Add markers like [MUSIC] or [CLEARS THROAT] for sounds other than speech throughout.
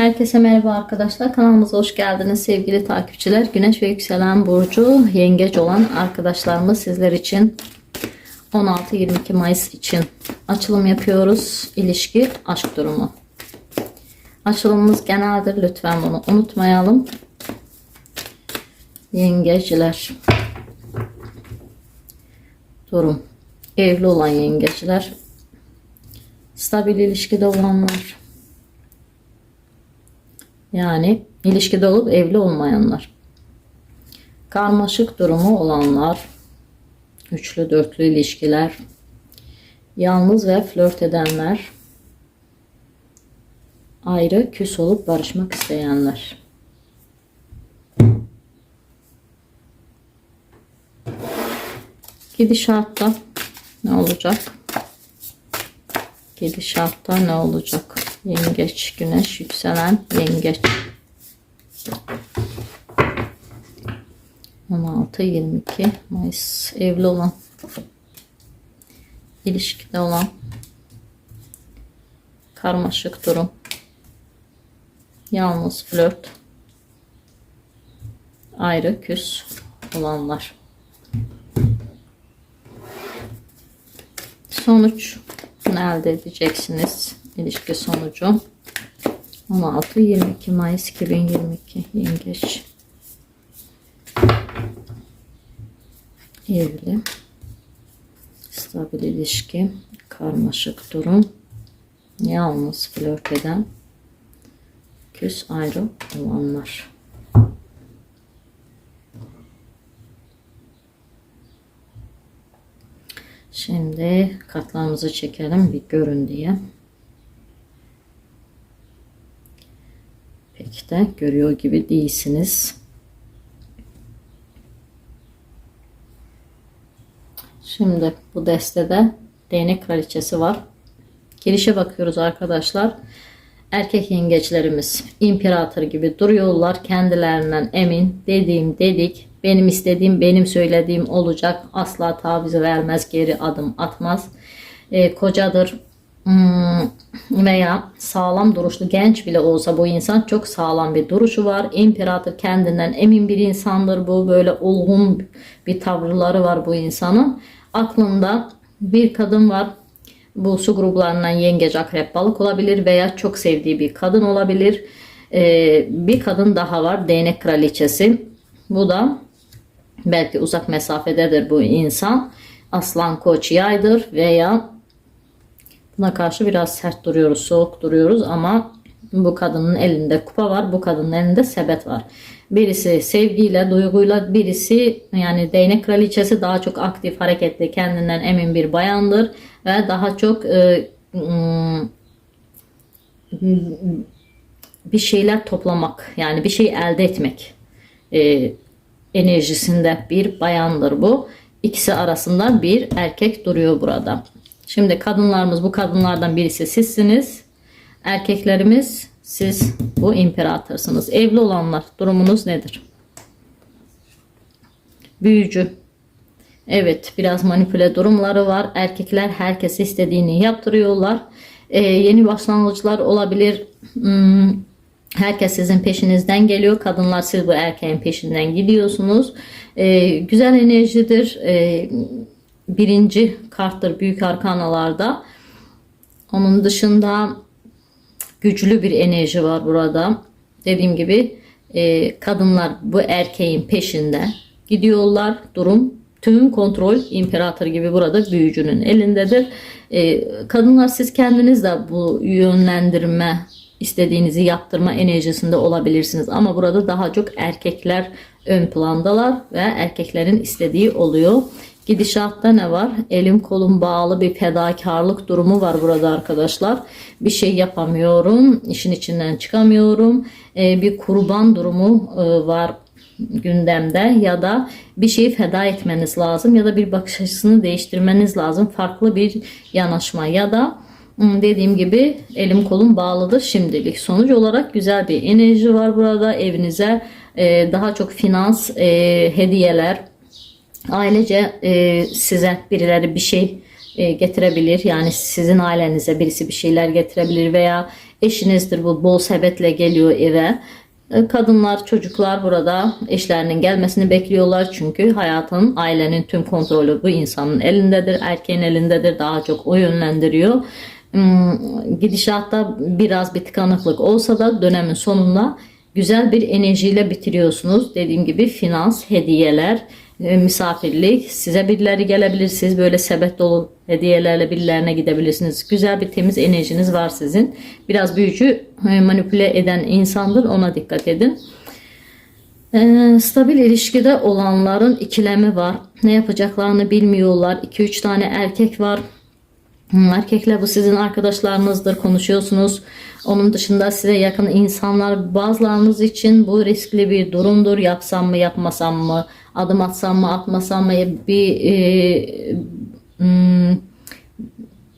Herkese merhaba arkadaşlar. Kanalımıza hoş geldiniz sevgili takipçiler. Güneş ve yükselen burcu yengeç olan arkadaşlarımız sizler için 16-22 Mayıs için açılım yapıyoruz. İlişki, aşk durumu. Açılımımız geneldir. Lütfen bunu unutmayalım. Yengeciler. Durum. Evli olan yengeciler. Stabil ilişkide olanlar. Yani ilişkide olup evli olmayanlar. Karmaşık durumu olanlar. Üçlü dörtlü ilişkiler. Yalnız ve flört edenler. Ayrı küs olup barışmak isteyenler. Gidişatta ne olacak? Gidişatta ne olacak? Yengeç, güneş, yükselen yengeç. 16-22 Mayıs. Evli olan. İlişkide olan. Karmaşık durum. Yalnız flört. Ayrı küs olanlar. Sonuç ne elde edeceksiniz ilişki sonucu. 16-22 Mayıs 2022 yengeç. Evli. Stabil ilişki. Karmaşık durum. Yalnız flört eden? Küs ayrı olanlar. Şimdi kartlarımızı çekelim bir görün diye pek de görüyor gibi değilsiniz Şimdi bu destede değnek kraliçesi var. Girişe bakıyoruz arkadaşlar. Erkek yengeçlerimiz imparator gibi duruyorlar. Kendilerinden emin. Dediğim dedik. Benim istediğim benim söylediğim olacak. Asla taviz vermez. Geri adım atmaz. Ee, kocadır veya sağlam duruşlu genç bile olsa bu insan çok sağlam bir duruşu var. İmparator kendinden emin bir insandır bu. Böyle olgun bir tavırları var bu insanın. Aklında bir kadın var. Bu su gruplarından yengeç, akrep, balık olabilir veya çok sevdiği bir kadın olabilir. Ee, bir kadın daha var. Değnek kraliçesi. Bu da belki uzak mesafededir bu insan. Aslan, koç, yaydır veya buna karşı biraz sert duruyoruz, soğuk duruyoruz ama bu kadının elinde kupa var, bu kadının elinde sebet var. Birisi sevgiyle, duyguyla, birisi yani değnek kraliçesi daha çok aktif, hareketli, kendinden emin bir bayandır ve daha çok e, bir şeyler toplamak, yani bir şey elde etmek e, enerjisinde bir bayandır bu. İkisi arasında bir erkek duruyor burada. Şimdi kadınlarımız bu kadınlardan birisi sizsiniz. Erkeklerimiz siz bu imparatorsunuz. Evli olanlar durumunuz nedir? Büyücü. Evet biraz manipüle durumları var. Erkekler herkes istediğini yaptırıyorlar. Ee, yeni başlangıçlar olabilir. Hmm, herkes sizin peşinizden geliyor. Kadınlar siz bu erkeğin peşinden gidiyorsunuz. Ee, güzel enerjidir. Ee, birinci karttır büyük arkanalarda. Onun dışında güçlü bir enerji var burada. Dediğim gibi e, kadınlar bu erkeğin peşinde gidiyorlar. Durum tüm kontrol imparator gibi burada büyücünün elindedir. E, kadınlar siz kendiniz de bu yönlendirme istediğinizi yaptırma enerjisinde olabilirsiniz. Ama burada daha çok erkekler ön plandalar ve erkeklerin istediği oluyor. Gidişatta ne var? Elim kolum bağlı bir fedakarlık durumu var burada arkadaşlar. Bir şey yapamıyorum. işin içinden çıkamıyorum. Ee, bir kurban durumu e, var gündemde ya da bir şeyi feda etmeniz lazım ya da bir bakış açısını değiştirmeniz lazım. Farklı bir yanaşma ya da hmm, dediğim gibi elim kolum bağlıdır şimdilik. Sonuç olarak güzel bir enerji var burada. Evinize e, daha çok finans, e, hediyeler, ailece e, size birileri bir şey e, getirebilir. Yani sizin ailenize birisi bir şeyler getirebilir veya eşinizdir bu bol sebetle geliyor eve. E, Kadınlar, çocuklar burada eşlerinin gelmesini bekliyorlar çünkü hayatın, ailenin tüm kontrolü bu insanın elindedir, erkeğin elindedir. Daha çok o yönlendiriyor. Hmm, Gidişatta biraz bir tıkanıklık olsa da dönemin sonunda güzel bir enerjiyle bitiriyorsunuz. Dediğim gibi finans, hediyeler, misafirlik, size birileri gelebilir. Siz böyle sebep dolu hediyelerle birilerine gidebilirsiniz. Güzel bir temiz enerjiniz var sizin. Biraz büyücü e, manipüle eden insandır. Ona dikkat edin. Ee, stabil ilişkide olanların ikilemi var. Ne yapacaklarını bilmiyorlar. 2-3 tane erkek var. Hmm, Erkekler bu sizin arkadaşlarınızdır, konuşuyorsunuz. Onun dışında size yakın insanlar bazılarınız için bu riskli bir durumdur. Yapsam mı, yapmasam mı, adım atsam mı, atmasam mı bir e, hmm,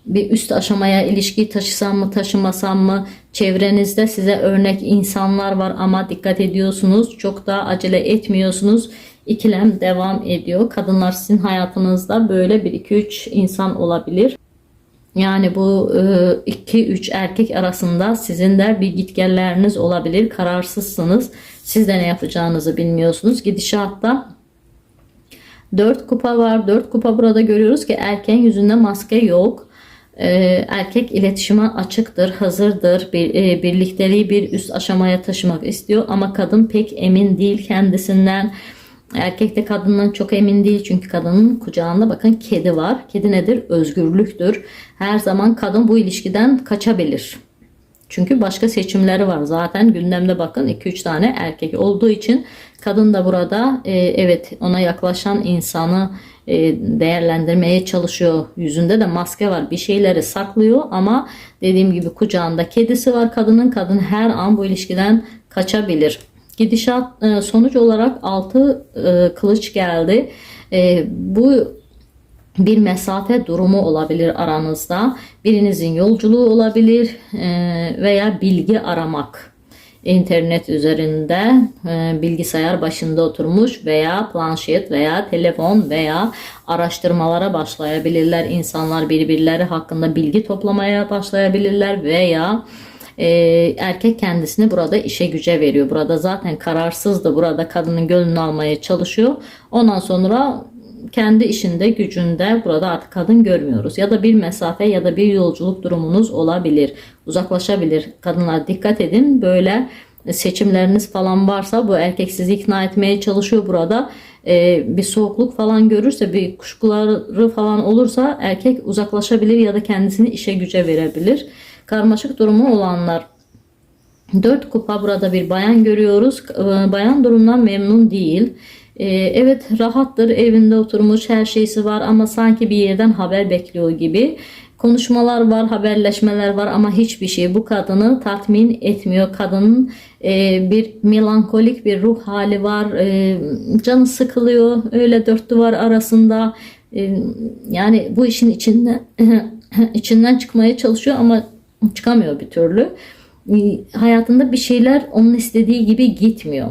bir üst aşamaya ilişkiyi taşısam mı taşımasam mı çevrenizde size örnek insanlar var ama dikkat ediyorsunuz çok da acele etmiyorsunuz ikilem devam ediyor kadınlar sizin hayatınızda böyle bir iki üç insan olabilir yani bu 2-3 erkek arasında sizin de bir gitgelleriniz olabilir. Kararsızsınız. Siz de ne yapacağınızı bilmiyorsunuz. Gidişatta 4 kupa var. 4 kupa burada görüyoruz ki erkeğin yüzünde maske yok. Ee, erkek iletişime açıktır, hazırdır. Bir, e, birlikteliği bir üst aşamaya taşımak istiyor ama kadın pek emin değil kendisinden. Erkek de kadından çok emin değil çünkü kadının kucağında bakın kedi var. Kedi nedir? Özgürlüktür. Her zaman kadın bu ilişkiden kaçabilir. Çünkü başka seçimleri var. Zaten gündemde bakın 2-3 tane erkek olduğu için kadın da burada e, evet ona yaklaşan insanı e, değerlendirmeye çalışıyor. Yüzünde de maske var. Bir şeyleri saklıyor ama dediğim gibi kucağında kedisi var kadının. Kadın her an bu ilişkiden kaçabilir. Gidişat e, sonuç olarak 6 kılıç geldi. E, bu bir mesafe durumu olabilir aranızda. Birinizin yolculuğu olabilir e, veya bilgi aramak. İnternet üzerinde bilgisayar başında oturmuş veya planşet veya telefon veya araştırmalara başlayabilirler. İnsanlar birbirleri hakkında bilgi toplamaya başlayabilirler veya e, erkek kendisini burada işe güce veriyor. Burada zaten kararsızdı. Burada kadının gönlünü almaya çalışıyor. Ondan sonra kendi işinde gücünde burada artık kadın görmüyoruz. Ya da bir mesafe ya da bir yolculuk durumunuz olabilir. Uzaklaşabilir. Kadınlar dikkat edin. Böyle seçimleriniz falan varsa bu erkek sizi ikna etmeye çalışıyor burada. Ee, bir soğukluk falan görürse bir kuşkuları falan olursa erkek uzaklaşabilir ya da kendisini işe güce verebilir karmaşık durumu olanlar. Dört kupa burada bir bayan görüyoruz. Ee, bayan durumdan memnun değil. Ee, evet rahattır evinde oturmuş her şeysi var ama sanki bir yerden haber bekliyor gibi. Konuşmalar var, haberleşmeler var ama hiçbir şey bu kadını tatmin etmiyor. Kadının e, bir melankolik bir ruh hali var. E, canı sıkılıyor. Öyle dört duvar arasında. E, yani bu işin içinden [CLEARS THROAT] içinden çıkmaya çalışıyor ama çıkamıyor bir türlü. Hayatında bir şeyler onun istediği gibi gitmiyor.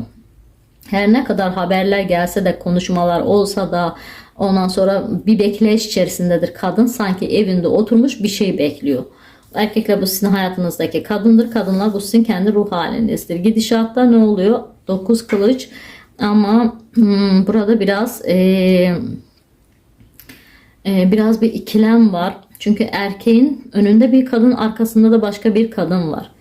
Her ne kadar haberler gelse de konuşmalar olsa da ondan sonra bir bekleyiş içerisindedir. Kadın sanki evinde oturmuş bir şey bekliyor. Erkekler bu sizin hayatınızdaki kadındır. Kadınlar bu sizin kendi ruh halinizdir. Gidişatta ne oluyor? 9 kılıç ama hmm, burada biraz e, e, biraz bir ikilem var. Çünkü erkeğin önünde bir kadın arkasında da başka bir kadın var.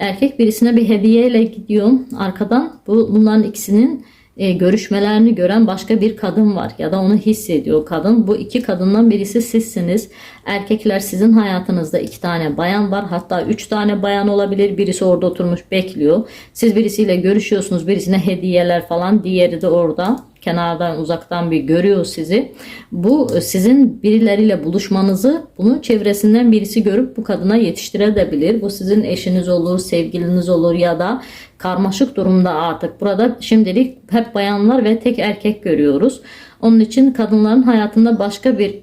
Erkek birisine bir hediyeyle gidiyor arkadan bu, bunların ikisinin e, görüşmelerini gören başka bir kadın var ya da onu hissediyor kadın. Bu iki kadından birisi sizsiniz. Erkekler sizin hayatınızda iki tane bayan var. Hatta üç tane bayan olabilir. Birisi orada oturmuş bekliyor. Siz birisiyle görüşüyorsunuz. Birisine hediyeler falan. Diğeri de orada kenardan uzaktan bir görüyor sizi. Bu sizin birileriyle buluşmanızı bunu çevresinden birisi görüp bu kadına yetiştirebilir. Bu sizin eşiniz olur, sevgiliniz olur ya da karmaşık durumda artık. Burada şimdilik hep bayanlar ve tek erkek görüyoruz. Onun için kadınların hayatında başka bir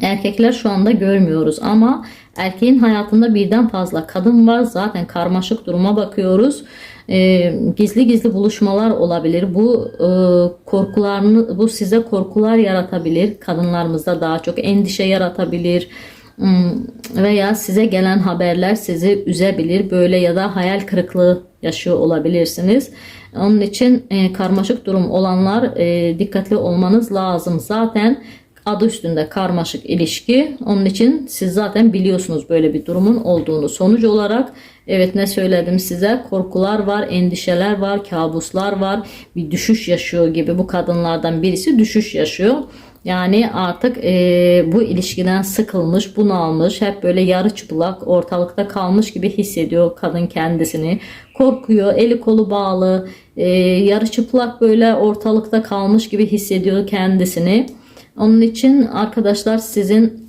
erkekler şu anda görmüyoruz ama erkeğin hayatında birden fazla kadın var. Zaten karmaşık duruma bakıyoruz. E, gizli gizli buluşmalar olabilir. Bu e, korkularını bu size korkular yaratabilir. Kadınlarımızda daha çok endişe yaratabilir. Hmm, Veya size gelen haberler sizi üzebilir. Böyle ya da hayal kırıklığı yaşıyor olabilirsiniz. Onun için e, karmaşık durum olanlar e, dikkatli olmanız lazım. Zaten adı üstünde karmaşık ilişki. Onun için siz zaten biliyorsunuz böyle bir durumun olduğunu. Sonuç olarak evet ne söyledim size? Korkular var, endişeler var, kabuslar var. Bir düşüş yaşıyor gibi bu kadınlardan birisi düşüş yaşıyor. Yani artık e, bu ilişkiden sıkılmış, bunalmış, hep böyle yarı çıplak, ortalıkta kalmış gibi hissediyor kadın kendisini. Korkuyor, eli kolu bağlı, e, yarı çıplak böyle ortalıkta kalmış gibi hissediyor kendisini. Onun için arkadaşlar sizin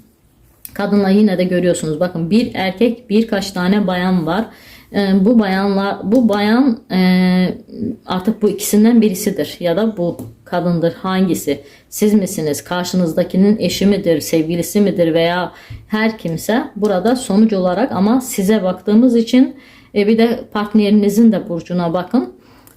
kadınla yine de görüyorsunuz. Bakın bir erkek birkaç tane bayan var. Ee, bu bayanlar bu bayan e, artık bu ikisinden birisidir ya da bu kadındır hangisi siz misiniz karşınızdakinin eşi midir sevgilisi midir veya her kimse burada sonuç olarak ama size baktığımız için e, bir de partnerinizin de burcuna bakın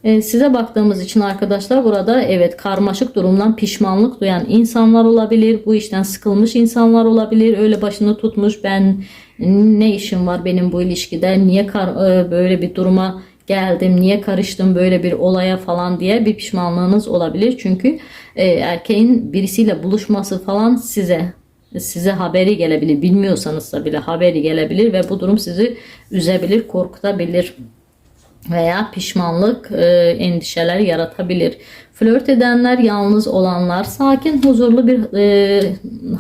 e, size baktığımız için arkadaşlar burada evet karmaşık durumdan pişmanlık duyan insanlar olabilir. Bu işten sıkılmış insanlar olabilir. Öyle başını tutmuş ben ne işim var benim bu ilişkide niye kar, e, böyle bir duruma geldim niye karıştım böyle bir olaya falan diye bir pişmanlığınız olabilir. Çünkü e, erkeğin birisiyle buluşması falan size size haberi gelebilir. Bilmiyorsanız da bile haberi gelebilir ve bu durum sizi üzebilir, korkutabilir veya pişmanlık, e, endişeler yaratabilir. Flört edenler, yalnız olanlar, sakin, huzurlu bir e,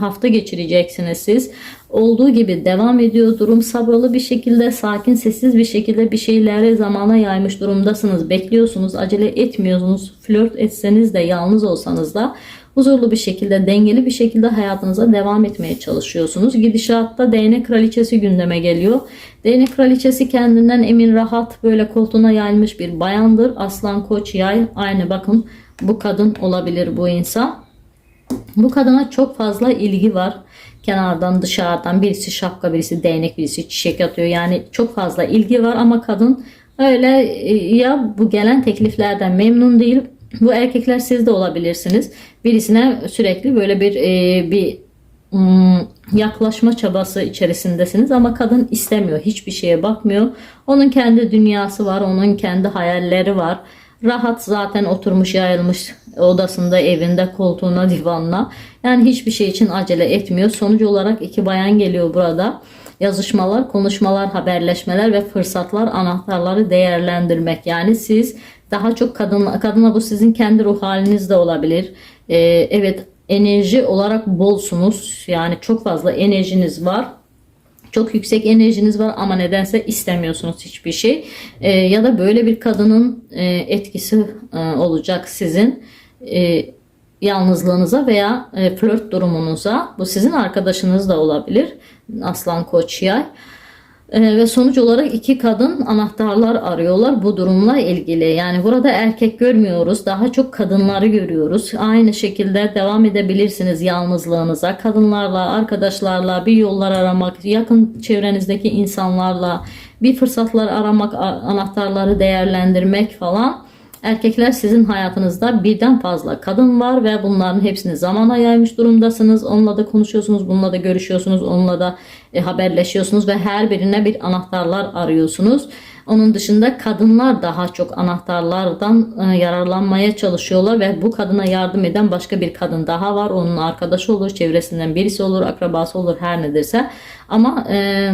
hafta geçireceksiniz siz. Olduğu gibi devam ediyor durum sabırlı bir şekilde, sakin, sessiz bir şekilde bir şeyleri zamana yaymış durumdasınız. Bekliyorsunuz, acele etmiyorsunuz. Flört etseniz de, yalnız olsanız da huzurlu bir şekilde, dengeli bir şekilde hayatınıza devam etmeye çalışıyorsunuz. Gidişatta değnek kraliçesi gündeme geliyor. Değnek kraliçesi kendinden emin, rahat, böyle koltuğuna yayılmış bir bayandır. Aslan, koç, yay. Aynı bakın bu kadın olabilir bu insan. Bu kadına çok fazla ilgi var. Kenardan dışarıdan birisi şapka birisi değnek birisi çiçek atıyor. Yani çok fazla ilgi var ama kadın öyle e, ya bu gelen tekliflerden memnun değil. Bu erkekler siz de olabilirsiniz. Birisine sürekli böyle bir e, bir ım, yaklaşma çabası içerisindesiniz ama kadın istemiyor. Hiçbir şeye bakmıyor. Onun kendi dünyası var. Onun kendi hayalleri var. Rahat zaten oturmuş yayılmış odasında, evinde, koltuğuna, divanına. Yani hiçbir şey için acele etmiyor. Sonuç olarak iki bayan geliyor burada. Yazışmalar, konuşmalar, haberleşmeler ve fırsatlar, anahtarları değerlendirmek. Yani siz daha çok kadın, kadına bu sizin kendi ruh haliniz de olabilir. Ee, evet enerji olarak bolsunuz. Yani çok fazla enerjiniz var. Çok yüksek enerjiniz var ama nedense istemiyorsunuz hiçbir şey. Ee, ya da böyle bir kadının e, etkisi e, olacak sizin e, yalnızlığınıza veya e, flört durumunuza. Bu sizin arkadaşınız da olabilir. Aslan Koç Yay. Ee, ve sonuç olarak iki kadın anahtarlar arıyorlar bu durumla ilgili. Yani burada erkek görmüyoruz. Daha çok kadınları görüyoruz. Aynı şekilde devam edebilirsiniz yalnızlığınıza. Kadınlarla, arkadaşlarla bir yollar aramak, yakın çevrenizdeki insanlarla bir fırsatlar aramak, anahtarları değerlendirmek falan. Erkekler sizin hayatınızda birden fazla kadın var ve bunların hepsini zamana yaymış durumdasınız. Onunla da konuşuyorsunuz, bununla da görüşüyorsunuz, onunla da e, haberleşiyorsunuz ve her birine bir anahtarlar arıyorsunuz. Onun dışında kadınlar daha çok anahtarlardan e, yararlanmaya çalışıyorlar ve bu kadına yardım eden başka bir kadın daha var. Onun arkadaşı olur, çevresinden birisi olur, akrabası olur her nedirse. Ama e,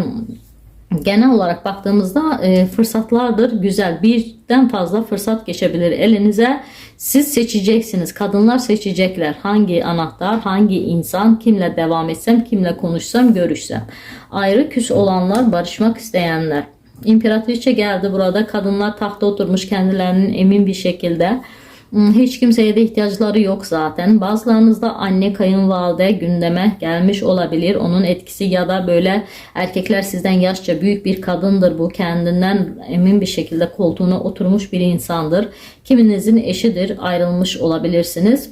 genel olarak baktığımızda e, fırsatlardır güzel. Birden fazla fırsat geçebilir elinize. Siz seçeceksiniz. Kadınlar seçecekler. Hangi anahtar, hangi insan, kimle devam etsem, kimle konuşsam, görüşsem. Ayrı küs olanlar, barışmak isteyenler. İmparatriçe geldi burada. Kadınlar tahta oturmuş kendilerinin emin bir şekilde. Hiç kimseye de ihtiyaçları yok zaten. Bazılarınızda anne kayınvalide gündeme gelmiş olabilir. Onun etkisi ya da böyle erkekler sizden yaşça büyük bir kadındır. Bu kendinden emin bir şekilde koltuğuna oturmuş bir insandır. Kiminizin eşidir. Ayrılmış olabilirsiniz.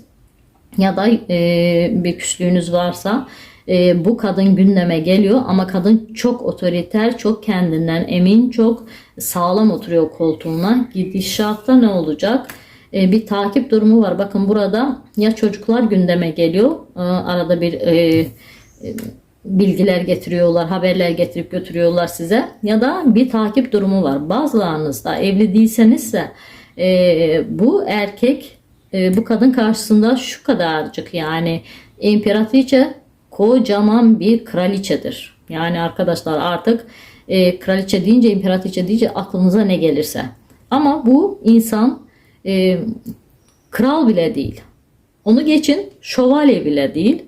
Ya da e, bir küslüğünüz varsa e, bu kadın gündeme geliyor ama kadın çok otoriter, çok kendinden emin, çok sağlam oturuyor koltuğuna. Gidişatta ne olacak? E, bir takip durumu var. Bakın burada ya çocuklar gündeme geliyor. e, arada bir e, bilgiler getiriyorlar, haberler getirip götürüyorlar size ya da bir takip durumu var. Bazılarınızda evli değilsenizse e, bu erkek bu kadın karşısında şu kadarcık yani imparatriçe kocaman bir kraliçedir. Yani arkadaşlar artık e, kraliçe deyince imparatriçe deyince aklınıza ne gelirse. Ama bu insan e, kral bile değil. Onu geçin şövalye bile değil.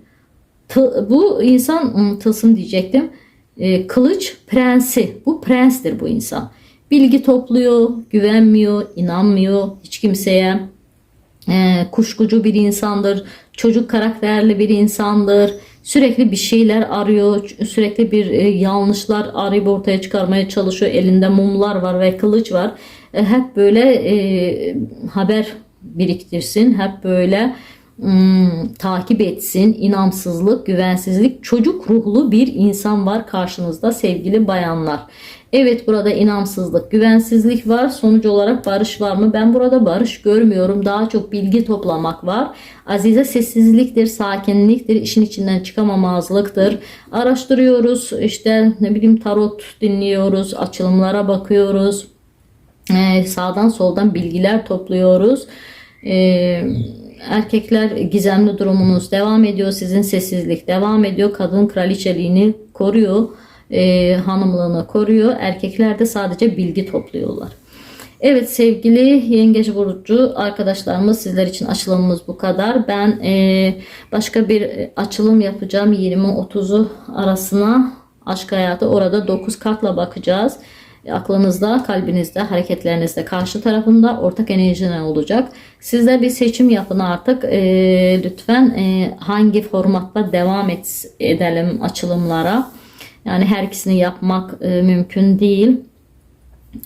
Tı- bu insan hmm, tılsım diyecektim. E, kılıç prensi. Bu prenstir bu insan. Bilgi topluyor, güvenmiyor, inanmıyor hiç kimseye. E, kuşkucu bir insandır. Çocuk karakterli bir insandır. Sürekli bir şeyler arıyor. Sürekli bir e, yanlışlar arayıp ortaya çıkarmaya çalışıyor. Elinde mumlar var ve kılıç var. E, hep böyle e, haber biriktirsin. Hep böyle hmm, takip etsin. İnamsızlık, güvensizlik, çocuk ruhlu bir insan var karşınızda sevgili bayanlar. Evet burada inamsızlık, güvensizlik var. Sonuç olarak barış var mı? Ben burada barış görmüyorum. Daha çok bilgi toplamak var. Azize sessizliktir, sakinliktir, işin içinden çıkamamazlıktır. Araştırıyoruz, işte ne bileyim tarot dinliyoruz, açılımlara bakıyoruz. Ee, sağdan soldan bilgiler topluyoruz. Ee, erkekler gizemli durumunuz devam ediyor. Sizin sessizlik devam ediyor. Kadın kraliçeliğini koruyor. Ee, hanımlığını koruyor. Erkekler de sadece bilgi topluyorlar. Evet sevgili yengeç burcu arkadaşlarımız sizler için açılımımız bu kadar. Ben e, başka bir açılım yapacağım 20-30'u arasına aşk hayatı orada 9 kartla bakacağız. Aklınızda, kalbinizde, hareketlerinizde, karşı tarafında ortak enerji ne olacak? Sizler bir seçim yapın artık. E, lütfen e, hangi formatta devam et, edelim açılımlara. Yani her ikisini yapmak e, mümkün değil.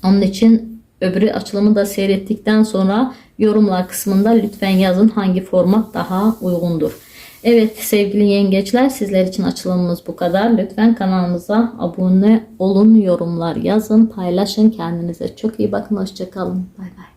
Onun için öbürü açılımı da seyrettikten sonra yorumlar kısmında lütfen yazın hangi format daha uygundur. Evet sevgili yengeçler sizler için açılımımız bu kadar. Lütfen kanalımıza abone olun, yorumlar yazın, paylaşın. Kendinize çok iyi bakın. Hoşçakalın. Bay bay.